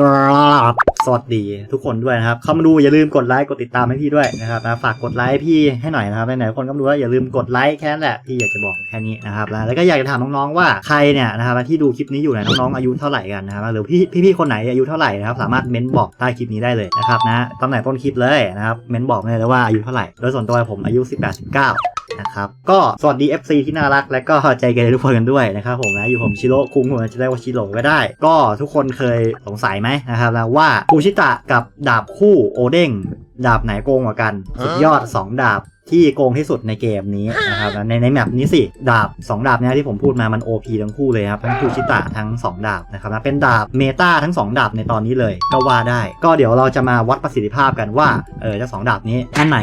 กราบสวัสดีทุกคนด้วยนะครับ เข้ามาดูอย่าลืมกดไลค์กดติดตามให้พี่ด้วยนะครับนะฝากกดไลค์พี่ให้หน่อยนะครับไหนๆคนก็ดูแล้วอย่าลืมกดไลค์แค่นั้นแหละที่อยากจะบอกแค่นี้นะครับนะแล้วก็อยากจะถามน้องๆว่าใครเนี่ยนะครับที่ดูคลิปนี้อยู่เนี่ยน้องๆอายุเท่าไหร่กันนะครับหรือพี่พี่ๆคนไหนอายุเท่าไหร่นะครับสามารถเม้นบอกใต้คลิปนี้ได้เลยนะครับนะตั้งแต่ต้นคลิปเลยนะครับเม้นบอกได้เลยว่าอายุเท่าไหร่โดยส่วนตัวผมอายุ 18 19นะครับ ก็สวัสดี FC ที่น่ารักและก็ใจเกเรทุกคนกันด้วยนะครับผมนะอยู่ผมชิโร่คุงผมจะได้ว่าชิโร่ก็ได้ ก็ทุกคนเคยสงสัยไหมนะครับนะว่าฟูชิตะกับดาบคู่โอเด้งดาบไหนโกงกว่ากันสุดยอด 2 ดาบที่โกงที่สุดในเกมนี้นะครับนะในในแมปนี้สิ ดาบ 2 ดาบเนี้ที่ผมพูดมามัน OP ทั้งคู่เลยครับ ทั้งฟูชิตะทั้ง 2 ดาบนะครับนะเป็นดาบเมตาทั้ง 2 ดาบในตอนนี้เลยก็ว่าได้ ก็เดี๋ยวเราจะมาวัดประสิทธิภาพกันว่าเออเจ้าสองดาบนี้อันไหน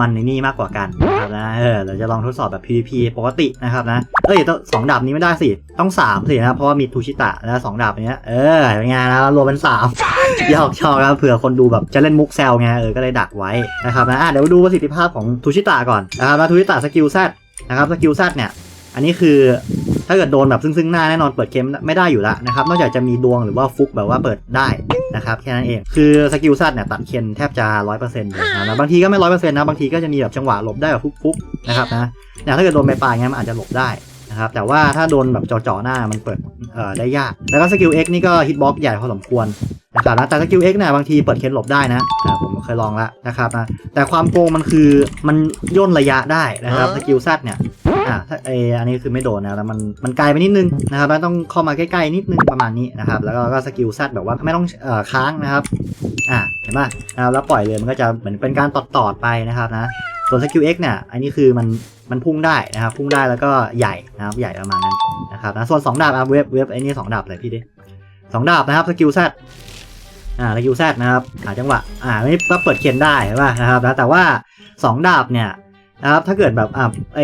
มันในนี่มากกว่ากันนะครับนะเออเราจะลองทดสอบแบบ PVP ปกตินะครับนะเอ้ยต้องสองดาบนี้ไม่ได้สิ ต้องสามสินะเพราะว่ามีทูชิตะนะสองดาบเนี้ยเออเป็นไงนะรวมเป็นสามยอกชอบครับเผื่อคนดูแบบจะเล่นมุกแซวไงเออก็เลยดักไว้นะครับนะะเดี๋ยวดูประสิทธิภาพของทูชิตะก่อนนะครับแล้วทูชิตะสกิลแซดนะครับสกิลแซดเนี่ยอันนี้คือ ถ้าเกิดโดนแบบซึ่งซึ่งหน้าแน่นอนเปิดเกมไม่ได้อยู่แล้วนะครับ นอกจากจะมีดวงหรือว่าฟุกแบบว่าเปิดได้นะครับแค่นั้นเอง คือสกิลซัดเนี่ยตัดเคนแทบจะร้อยเปอร์เซ็นต์เลยนะแล้วบางทีก็ไม่ร้อยเปอร์เซ็นต์นะบางทีก็จะมีแบบจังหวะหลบได้แบบฟุกๆนะครับนะเนี่ยถ้าเกิดโดนไปปลายๆเงี้ยมันอาจจะหลบได้นะครับแต่ว่าถ้าโดนแบบจ่อๆหน้ามันเปิดเอ่อได้ยาก แล้วก็สกิล X นี่ก็ฮิตบ็อกใหญ่พอสมควรนะครับนะแต่สกิล X เนี่ยบางทีเปิดเคนหลบได้นะอ่าผมเคยลองแล้วนะครับนะแต่ความโกงมันคือมันย่นระยะได้นะครับสกิลซัดเนี่ย อ่าถ้าเออันนี้คือไม่โดนนะแล้วมันมันไกลไปนิดนึงนะครับแล้วต้องเข้ามาใกล้ๆนิดนึงประมาณนี้นะครับแล้วก็กสกิลซัดแบบว่าไม่ต้องเอ่อค้างนะครับอ่าเห็นป่ะนะครับแล้วปล่อยเลยมันก็จะเหมือนเป็นการตอดๆไปนะครับนะส่วนสกิล X เนี่ยอันนี้คือมันมันพุ่งได้นะครับพุ่งได้แล้วก็ใหญ่นะครับใหญ่ประมาณนั้นนะครับนะส่วน 2 ดาบอะเว็บเว็บไอ้นี่สองดาบเลยพี่ดิสองดาบนะครับสกิลแซดอ่าสกิลแซดนะครับหาจังหวะอ่านี่ก็เปิดเคนได้ใช่ป่ะนะครับนะแต่ว่า 2 ดาบเนี่ยนะครับถ้าเกิดแบบอะไอ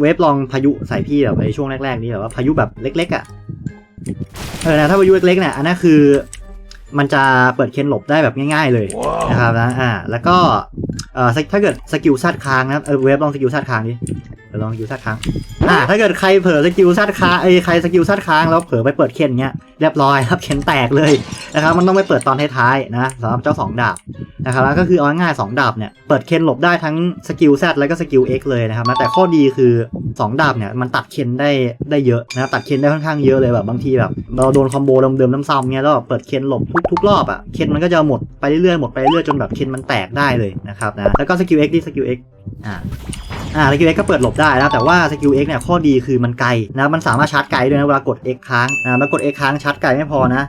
เวฟลองพายุใส่พี่แบบในช่วงแรกๆนี้แบบว่าพายุแบบเล็ก ๆ อะเออนะถ้าพายุเล็กๆเนี่ยอันนั้นคือมันจะเปิดเคนหลบได้แบบง่าย ๆ เลยนะครับนะอ่าแล้วก็เอ่อถ้าเกิดสกิลซัดค้างนะครับเออเวฟลองสกิลซัดค้างดิเดี๋ยวลองสกิลซัดค้างอ่าถ้าเกิดใครเผลอสกิลซัดค้างไอ้ใครสกิลซัดค้างแล้วเผลอไปเปิดเคนเงี้ยเรียบร้อยครับเคนแตกเลยนะครับมันต้องไปเปิดตอนท้ายๆนะสำหรับเจ้าสองดาบนะครับแล้วก็คือเอาง่ายๆสองดาบเนี่ยเปิดเคนหลบได้ทั้งสกิล Z แล้วก็สกิล X เลยนะครับนะแต่ข้อดีคือ 2 ดาบเนี่ยมันตัดเคนได้ได้เยอะนะครับตัดเคนได้ค่อนข้างเยอะเลยแบบบางทีแบบเราโดนคอมโบเดิมๆซ้ำๆเงี้ยแล้วแบบเปิดเคนหลบทุกทุกรอบอะเคนมันก็จะหมดไปเรื่อยๆหมดไปเรื่อยๆจนแบบเคนมันแตกได้เลยนะครับนะแล้วก็สกิล X ที่สกิล X อ่า อ่าสกิล X ก็เปิดหลบได้นะแต่ว่าสกิล X เนี่ยข้อดีคือมันไกลนะมันสามารถชาร์จไกลด้วยนะเวลากด X ค้างนะแล้วกด X ค้างชาร์จไกลไม่พอนะ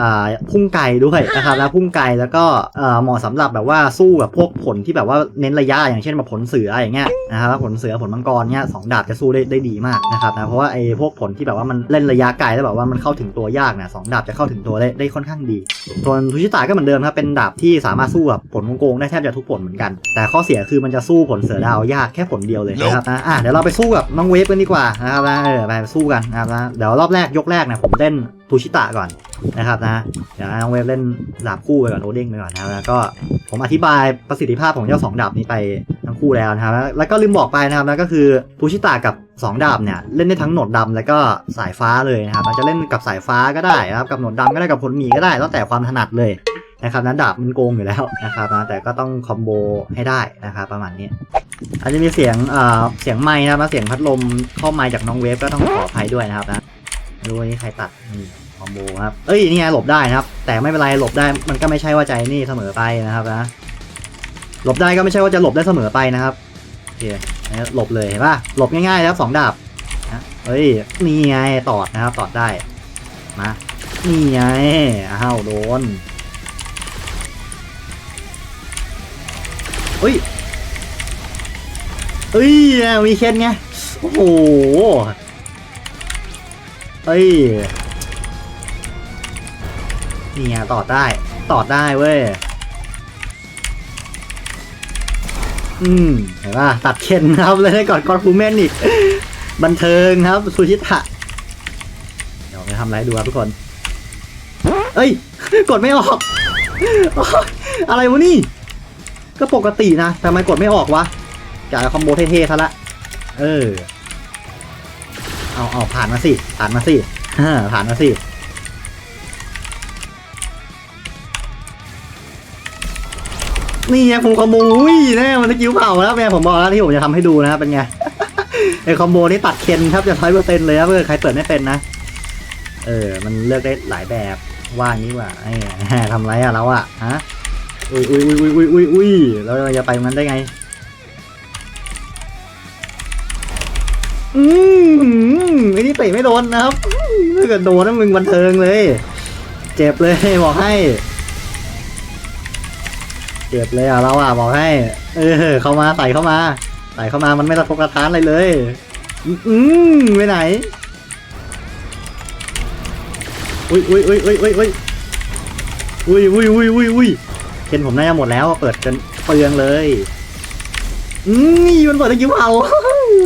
อ่าพุ่งไกลด้วยนะครับแล้วพุ่งไกลแล้วก็เอ่อเหมาะสำหรับแบบว่าสู้กับพวกผลที่แบบว่าเน้นระยะอย่างเช่นแบบผลเสืออย่างเงี้ยนะครับแล้วผลเสือผลมังกรเงี้ยสองดาบจะสู้ได้ได้ดีมากนะครับนะเพราะว่าไอ้พวกผลที่แบบว่ามันเล่นระยะไกลแล้วแบบว่ามันเข้าถึงตัวยากเนี่ยสองดาบจะเข้าถึงตัวได้ได้ค่อนข้างดีส่วนทุชิตาก็เหมือนเดิมครับเป็นดาบที่สามารถสู้กับผลโกงได้แทบจะทุกผลเหมือนกัน แต่ข้อเสียคือมันจะสู้ผลเสือดาวยากแค่ผลเดียวเลยนะครับนะอะเดี๋ยวเราไปสู้กับน้องเวฟกันดีกว่านะครับนะเออไปสู้กันนะครับนะเดี๋ยวรอบแรกยกแรกเนี่ยผมเล่นทูชิตะก่อนนะครับนะเดี๋ยวน้องเวฟเล่นดาบคู่ไปก่อนโอเด้งไปก่อนนะครับแล้วก็ผมอธิบายประสิทธิภาพของเจ้าสองดาบนี้ไปทั้งคู่แล้วนะครับแล้วแล้วก็ลืมบอกไปนะครับแล้วก็คือฟูชิตะกับ2ดาบเนี่ยเล่นได้ทั้งโหนดดำแล้วก็สายฟ้าเลยนะครับมันจะเล่นกับสายฟ้าก็ได้นะครับกับโหนดดำก็ได้กับผลหมีก็ได้แล้วแต่ความถนัดเลย นะครับนั้นดาบมันโกงอยู่แล้วนะครับนะแต่ก็ต้องคอมโบให้ได้นะครับประมาณนี้อาจจะมีเสียงเอ่อเสียงไม้นะครับเสียงพัดลมเข้าไม้จากน้องเวฟก็ต้องขออภัยด้วยนะครับนะไม่รู้ว่านี่ใครตัดนี่คอมโบครับเอ้ยนี่ไงหลบได้นะครับ แต่ไม่เป็นไรหลบได้มันก็ไม่ใช่ว่าใจนี่เสมอไปนะครับนะหลบได้ก็ไม่ใช่ว่าจะหลบได้เสมอไปนะครับโอเคหลบเลยเห็นป่ะหลบง่ายๆแล้วสองดาบนะเฮ้ยนี่ไงตอดนะครับตอดได้มานี่ไงอ้าวโดน เฮ้ยเอ้ยมีเคนไง โอ้โหเฮ้ยนี่ไงตอดได้ตอดได้เว้ย อืมเห็นป่ะตัดเข็นครับเลยได้ก่อนกอนฟูเมนอีก บันเทิงครับซูชิตะเดี๋ยวไปทำอะไรดูครับทุกคน เอ้ย กดไม่ออก อะไรวะนี่ ก็ปกตินะทำไมกดไม่ออกวะจ่ายคอมโบเท่ๆซะละ เออ เอาเอาผ่านมาสิ ผ่านมาสิผ่านมาสินี่ไงผมคอมโบอุ้ยแน่มันตะกิ้วเผาแล้วแม่ผมบอกแล้วที่ผมจะทำให้ดูนะครับเป็นไงไอคอมโบนี่ตัดเคนครับจะทอยเปอร์เซ็นต์เลยครับเพื่อใครเปิดไม่เป็นนะ เออ มันเลือกได้หลายแบบว่านี้ว่าไอ้ทำไรอะเราอะฮะ อุ้ยอุ้ยอุ้ยอุ้ยอุ้ยอุ้ยเราจะไปตรงนั้นได้ไง อืมไอ้นี่เตะไม่โดนนะครับถ้าเกิดโดนนะมึงบันเทิงเลย เจ็บเลยบอกให้ เจ็บเลยอะเราอะบอกให้ เออเข้ามาใส่เข้ามาใส่เข้ามามันไม่ระทกระทานอะไรเลย อืมไปไหน อุ้ยอุ้ยอุ้ยอุ้ยอุ้ยอุ้ยอุ้ยอุ้ยอุ้ยอุ้ยอุ้ย เคนผมน่าจะหมดแล้วเปิดกันเปลืองเลยอืมมันเปิดสกิลเผา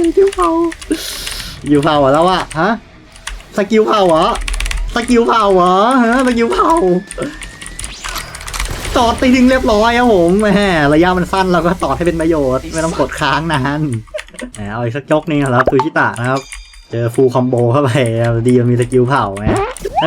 สกิลเผาสกิลเผาแล้วอะฮะสกิลเผาเหรอสกิลเผาเหรอฮะสกิลเผาตอดไปถึงเรียบร้อยครับผมแหมระยะมันสั้นเราก็ตอดให้เป็นประโยชน์ ไม่ต้องกดค้างนานเอาอีกสักจกนึงครับซูชิตะนะครับ เจอฟูลคอมโบเข้าไปดีมันมีสกิลเผาไหม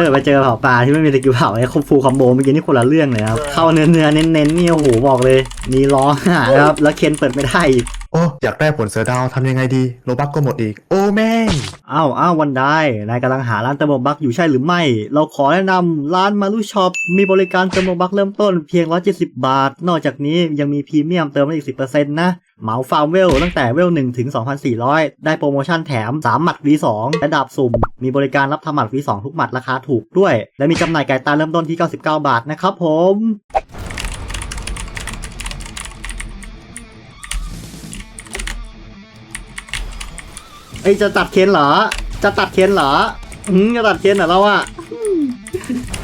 เกิดไปเจอเผาปลาที่ไม่มีสกิลเผาไอ้ฟูลคอมโบเมื่อกี้นี่คนละเรื่องเลยครับ เข้าเนื้อเนื้อๆเน้นๆนี่โอ้โหบอกเลย มีร้องหานะครับ แล้วเคนเปิดไม่ได้อีกโอ้ อยากได้ผลเสือดาวทำยังไงดี โลบักก็หมดอีก โอ้แม่งอ้าวอ้าววันได้ นายกำลังหาร้านเติมโลบักอยู่ใช่หรือไม่ เราขอแนะนำร้านมารุช็อป มีบริการเติมโลบักเริ่มต้นเพียง 170 บาท นอกจากนี้ยังมีพรีเมียมเติมได้อีก 10%นะ เหมาฟาร์มเวลตั้งแต่เวล1ถึง 2,400 ได้โปรโมชั่นแถม 3 หมัด V2 และดาบสุ่ม มีบริการรับทำหมัด V2 ทุกหมัดราคาถูกด้วย และมีจำหน่ายไก่ตาเริ่มต้นที่ 99 บาทนะครับผมเอ้ยจะตัดเคนเหรอ จะตัดเคนเหรออืมจะตัดเคนเหรอเราอะ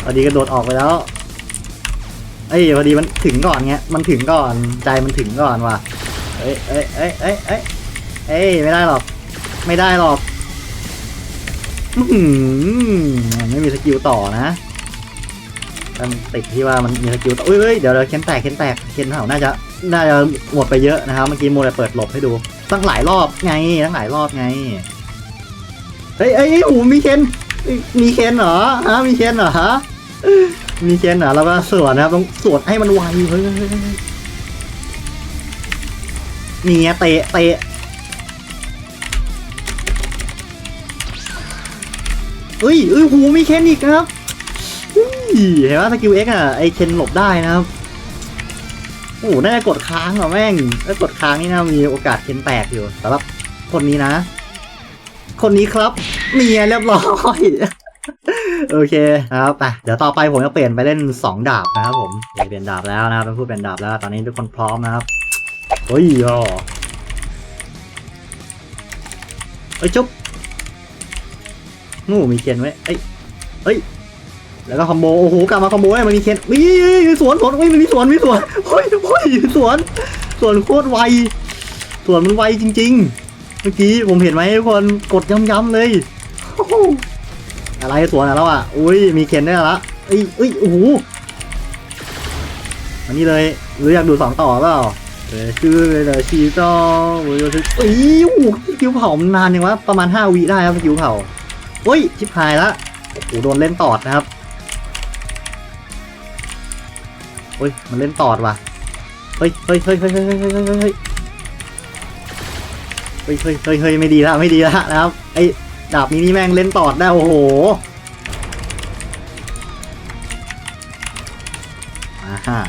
พอดีกระโดดออกไปแล้วเอ้ยพอดีมันถึงก่อนเงี้ย มันถึงก่อน ใจมันถึงก่อนว่ะ เอ้ยเอ้ยเอ้ยเอ้ยเอ้ยเอ้ยไม่ได้หรอก ไม่ได้หรอกอื้อหือไม่มีสกิลต่อนะมันติดที่ว่ามันมีสกิลต่อเอ้ยเดี๋ยวเดี๋ยวเคนแตกเคนแตกเคนเขาน่าจะน่าจะหมดไปเยอะนะครับเมื่อกี้โมเลยเปิดหลบให้ดูตั้งหลายรอบไงตั้งหลายรอบไงเฮ้ยเอ้ยหูมีเคนเอ้ยมีเคนเหรอฮะมีเคนเหรอฮะมีเคนเหรอแล้วก็สวนนะครับต้องสวนให้มันไวเฮ้ย นี่ไงเตะเตะเฮ้ยเอ้ยหูมีเคนอีกนะครับเห็นว่าสกิลเอ็กอะไอเคนหลบได้นะครับโอ้โหน่าจะกดค้างเหรอแม่งถ้ากดค้างนี่นะมีโอกาสเคนแตกอยู่สำหรับคนนี้นะ คนนี้ครับเมียเรียบร้อยโอเคครับไปเดี๋ยวต่อไปผมจะเปลี่ยนไปเล่น 2 ดาบนะครับผมเปลี่ยนดาบแล้วนะครับต้องพูดเป็นดาบแล้ว ตอนนี้ทุกคนพร้อมนะครับ เฮ้ยอ๋อเอ้ยจุ๊บงูมีเคนไว้เอ้ยเอ้ยแล้วก็คอมโบโอ้โหกลับมาคอมโบได้มันมีเคนวิ่งสวนสวนวิ่งมันมีสวนมีสวนเฮ้ยเฮ้ยสวนสวนโคตรไวสวนมันไวจริง ๆ เมื่อกี้ผมเห็นไหมทุกคนกดย้ำๆเลยอะไรสวนอะแล้วอะอุ้ยมีเคนได้ละเอ้ยเอ้ยโอ้โหอันนี้เลยหรืออยากดูสองต่อเปล่า เอออเลยชีโต้โอ้ยเอ้ยโอ้โหสกิลเผามันนานยังวะประมาณ 5 วิได้ครับสกิลเผาเฮ้ยชิบหายละโอ้โหโดนเล่นตอดนะครับเฮ้ยมันเล่นตอดว่ะเฮ้ยเฮ้ยเฮ้ยเฮ้ยเฮ้ยเฮ้ยเฮ้ยเฮ้ยเฮ้ยเฮ้ยเฮ้ยเฮ้ยเฮ้ยไม่ดีละไม่ดีละนะครับไอ้ดาบนี้นี่แม่งเล่นตอดได้โอ้โหอ่าฮะ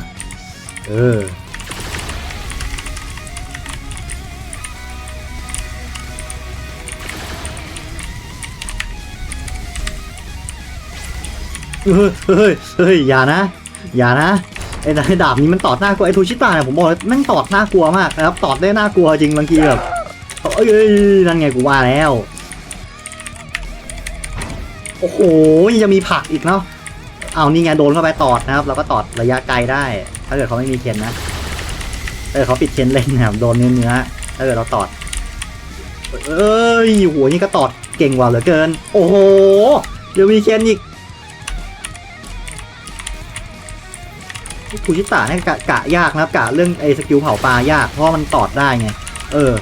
เออ เฮ้ยเฮ้ยเฮ้ยอย่านะ อย่านะไอ้ดาบนี้มันตอดหน้ากลัวไอ้ทูชิตาเนี่ยผมบอกเลยแม่งตอดหน้ากลัวมากนะครับตอดได้หน่ากลัวจริงบางทีแบบเอ้ยนั่นไงกูว่าแล้วโอ้โหยังจะมีผักอีกเนาะเอานี่ไงโดนเข้าไปตอดนะครับ เราก็ตอดระยะไกลได้ ถ้าเกิดเขาไม่มีเคนนะเออเขาปิดเคนเล่นนะครับโดนเนื้อเนื้อถ้าเกิดเราตอดเอ้ยโหนี่ก็ตอดเก่งกว่าเหลือเกิน โอ้โหเดี๋ยวมีเคนอีก คูชิตะเนี่ยกะกะยากนะครับกะเรื่องไอ้สกิลเผาปลายากเพราะมันตอดได้ไง เออ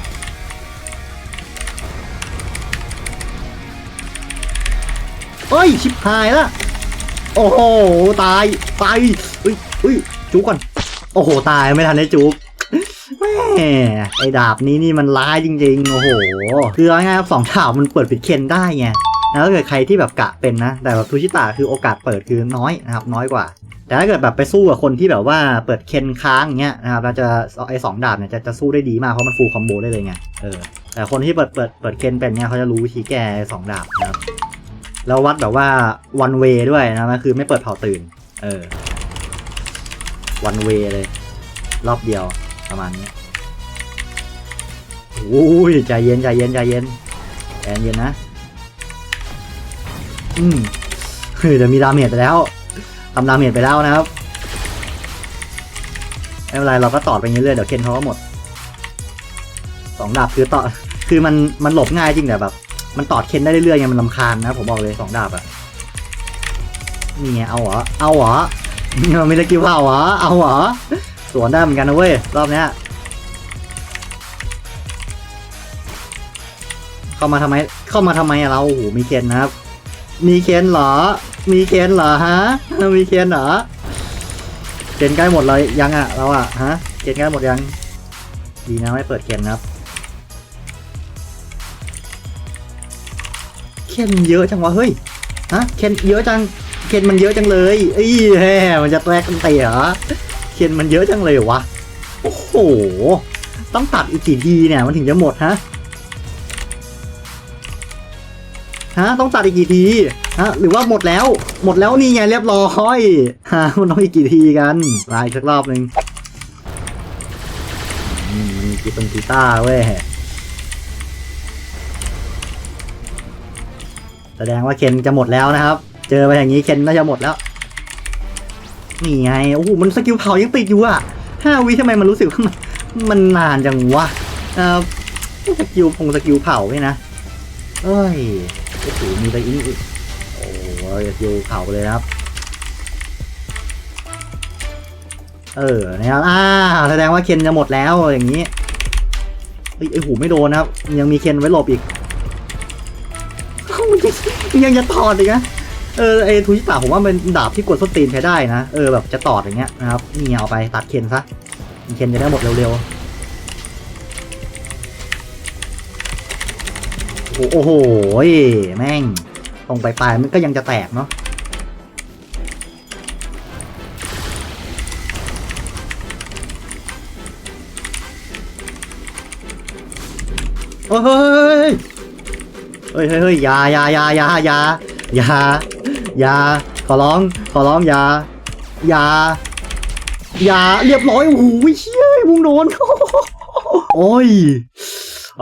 เฮ้ย ชิบหายละ โอ้โห ตาย ตายเฮ้ยเฮ้ยจูก่อน โอ้โห ตายไม่ทันได้จุกแม่ไอ้ดาบนี้นี่มันร้ายจริงๆ โอ้โห คือง่ายๆครับสองดาบมันเปิดปิดเคนได้ไง แล้วถ้าเกิดใครที่แบบกะเป็นนะ แต่แบบทูชิตะคือโอกาสเปิดคือน้อยนะครับ น้อยกว่า แต่ถ้าเกิดแบบไปสู้กับคนที่แบบว่าเปิดเคนค้างเงี้ยนะครับเราจะไอ้สองดาบเนี่ยจะจะสู้ได้ดีมากเพราะมันฟูลคอมโบได้เลยไงเออแต่คนที่เปิดเปิดเปิดเคนเป็นเนี่ยเขาจะรู้วิธีแก้สองดาบนะครับแล้ววัดแบบว่าวันเวด้วยนะมันคือไม่เปิดเผาตื่น เออวันเวเลย รอบเดียวประมาณนี้โอ้ยใจเย็นใจเย็นใจเย็นใจเย็นนะ อืมเฮ้ยเดี๋ยวมีดาเมจไปแล้วทำดาเมจไปแล้วนะครับไม่เป็นไรเราก็ตอดไปเรื่อยๆเดี๋ยวเคนเขาก็หมดสองดาบคือต่อคือมันมันหลบง่ายจริงแต่แบบ มันตอดเคนได้เรื่อยๆไงมันลำคาญนะผมบอกเลยสองดาบอะนี่ไงเอาเหรอเอาเหรอมีตะกิ้วเอาเหรอเอาเหรอสวนได้เหมือนกันนะเว้ยรอบเนี้ยเข้ามาทำไม เข้ามาทำไมอะเราโอ้โหมีเคนนะครับ มีเคนเหรอ มีเคนเหรอฮะ มีเคนเหรอเคนใกล้หมดเลยยังอะเราอะฮะเคนใกล้หมดยัง ดีนะไม่เปิดเคนนครับ เคนเยอะจังวะเฮ้ย ฮะ เคนเยอะจัง เคนมันเยอะจังเลยเอ้แฮ่มันจะแตกกันเตะเหรอ เคนมันเยอะจังเลยวะ โอ้โห ต้องตัดอีกกี่ทีเนี่ยมันถึงจะหมดฮะ ฮะต้องตัดอีกกี่ทีฮะหรือว่าหมดแล้ว หมดแล้วนี่ไงเรียบร้อยฮะมันต้องอีกกี่ทีกันลายสักรอบหนึ่งมมีกีตงกีตาร์เว้ยแสดงว่าเคนจะหมดแล้วนะครับ เจอไปอย่างนี้เคนน่าจะหมดแล้ว นี่ไงโอ้โหมันสกิลเผายังติดอยู่อะห้าวิทำไมมันรู้สึกว่ามันมันนานจังวะเออสกิลพงสกิลเผาเนี่ยนะเอ้ย อ้โหมีตะอินอีกโอ้ยสกิลเผาเลยครับ เออนะครับอ่าแสดงว่าเคนจะหมดแล้วอย่างนี้เฮ้ยไอ้หูไม่โดนนะครับ ยังมีเคนไว้หลบอีกเอ้ามันยังยังจะถอดอีกนะเออไอ้ทูชิตะผมว่าเป็นดาบที่กดส้นตีนใช้ได้นะ เออแบบจะตอดอย่างเงี้ยนะครับนี่เอาไปตัดเคนซะเคนจะได้หมดเร็วๆ โอ้โหแม่งตรงปลายๆมันก็ยังจะแตกเนาะเฮ้ยเฮ้ยเฮ้ยเฮ้ยยาอยาอยาอยาอยาอยายาขอร้องขอร้องอยาอยาอยาเรียบร้อยโอ้โหเชี่ยมุงโดนโอ้ย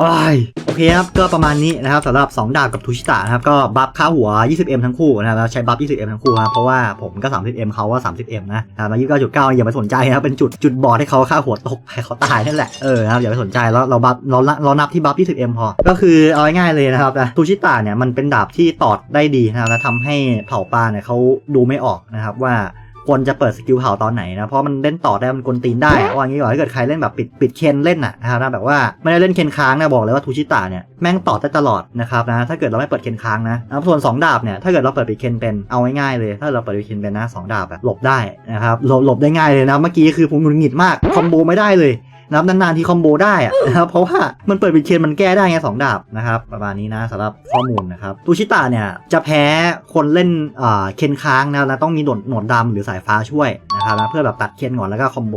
อ้ายโอ เคครับก็ประมาณนี้นะครับสำหรับ2ดาบกับทูชิตะนะครับก็บัฟค่าหัว 20m ทั้งคู่นะครับแล้วใช้บัฟ 20m ทั้งคู่ครับเพราะว่าผมก็ 30m เขาก็ 30m นะนะครับแล้ว29.9 อย่าไปสนใจนะครับเป็นจุดจุดบอดให้เขาค่าหัวตกให้เขาตายนั่นแหละเออครับอย่าไปสนใจแล้วเราบัฟเราเรานับที่บัฟ 20m พอ ก็คือเอาง่ายๆเลยนะครับนะทูชิตะเนี่ยมันเป็นดาบที่ตอดได้ดีนะครับและทำให้เผ่าปลาเนี่ยเขาดูไม่ออกนะครับว่า ควรจะเปิดสกิลเผาตอนไหนนะเพราะมันเล่นต่อได้มันกลตีนได้อว่างี้ก่อนถ้าเกิดใครเล่นแบบปิดปิดเคนเล่นน่ะนะครับแบบว่าไม่ได้เล่นเคนค้างนะบอกเลยว่าทูชิตะเนี่ยแม่งต่อได้ตลอดนะครับนะถ้าเกิดเราไม่เปิดเคนค้างนะส่วน2ดาบเนี่ยถ้าเกิดเราเปิดปิดเคนเป็นเอาง่ายๆเลย ถ้าเราเปิดปิดเคนเป็นนะสองดาบแบบหลบได้นะครับหลบหลบได้ง่ายเลยนะเมื่อกี้คือผมหงุดหงิดมากคอมโบไม่ได้เลย นะครับนานๆที่คอมโบได้อะนะครับเพราะว่ามันเปิดปิดเคนมันแก้ได้ไงสองดาบนะครับประมาณนี้นะสำหรับข้อมูลนะครับตูชิตะเนี่ยจะแพ้คนเล่นอ่าเคนค้างนะแล้วต้องมีหนวดหนวดดำหรือสายฟ้าช่วยนะครับนะเพื่อแบบตัดเคนก่อนแล้วก็คอมโบ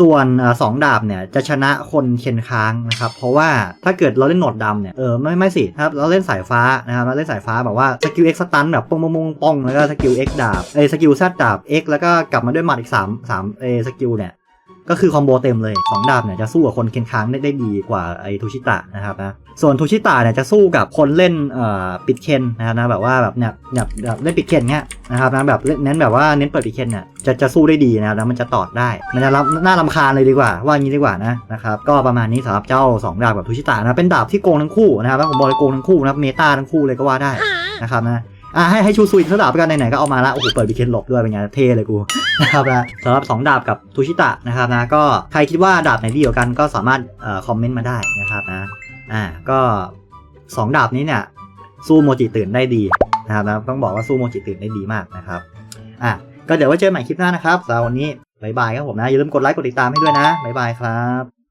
ส่วนสองดาบเนี่ยจะชนะคนเคนค้างนะครับเพราะว่าถ้าเกิดเราเล่นหนวดดำเนี่ยเออไม่ไม่สิครับเราเล่นสายฟ้านะครับเราเล่นสายฟ้าแบบว่าสกิล X สตันแบบปงปงปงปงแล้วก็สกิล X ดาบเอสกิล Z ดดาบ X แล้วก็กลับมาด้วยหมัดอีก3 3เอสกิลเนี่ย ก็คือคอมโบเต็มเลยสองดาบเนี่ยจะสู้กับคนเคนค้างได้ได้ดีกว่าไอ้ทูชิตะนะครับนะส่วนทูชิตะเนี่ยจะสู้กับคนเล่นเอ่อปิดเคนนะครับนะแบบว่าแบบเนี่ยแบบแบบเล่นปิดเคนเนี้ยนะครับนะแบบเน้นแบบว่าเน้นเปิดปิดเคนเนี่ยจะจะสู้ได้ดีนะครับแล้วมันจะตอดได้ มันจะรับน่ารำคาญเลยดีกว่า ว่างี้ดีกว่านะนะครับก็ประมาณนี้สำหรับเจ้าสองดาบกับทูชิตะนะเป็นดาบที่โกงทั้งคู่นะครับแล้วผมบอกเลยโกงทั้งคู่นะครับเมตาทั้งคู่เลยก็ว่าได้นะครับนะ อะให้ให้ชูซุยเขาดาบกันไหนๆก็เอามาละโอ้โหเปิดบีเคนหลบด้วยเป็นไงเท่เลยกูนะครับนะสำหรับ 2 ดาบกับทูชิตะนะครับนะก็ใครคิดว่าดาบไหนดีกว่ากันก็สามารถเอ่อคอมเมนต์มาได้นะครับนะอ่าก็ 2 ดาบนี้เนี่ยสู้โมจิตื่นได้ดีนะครับนะต้องบอกว่าสู้โมจิตื่นได้ดีมากนะครับอะก็เดี๋ยวไว้เจอกันใหม่คลิปหน้านะครับสำหรับวันนี้บายบายครับผมนะอย่าลืมกดไลค์กดติดตามให้ด้วยนะบายบายครับ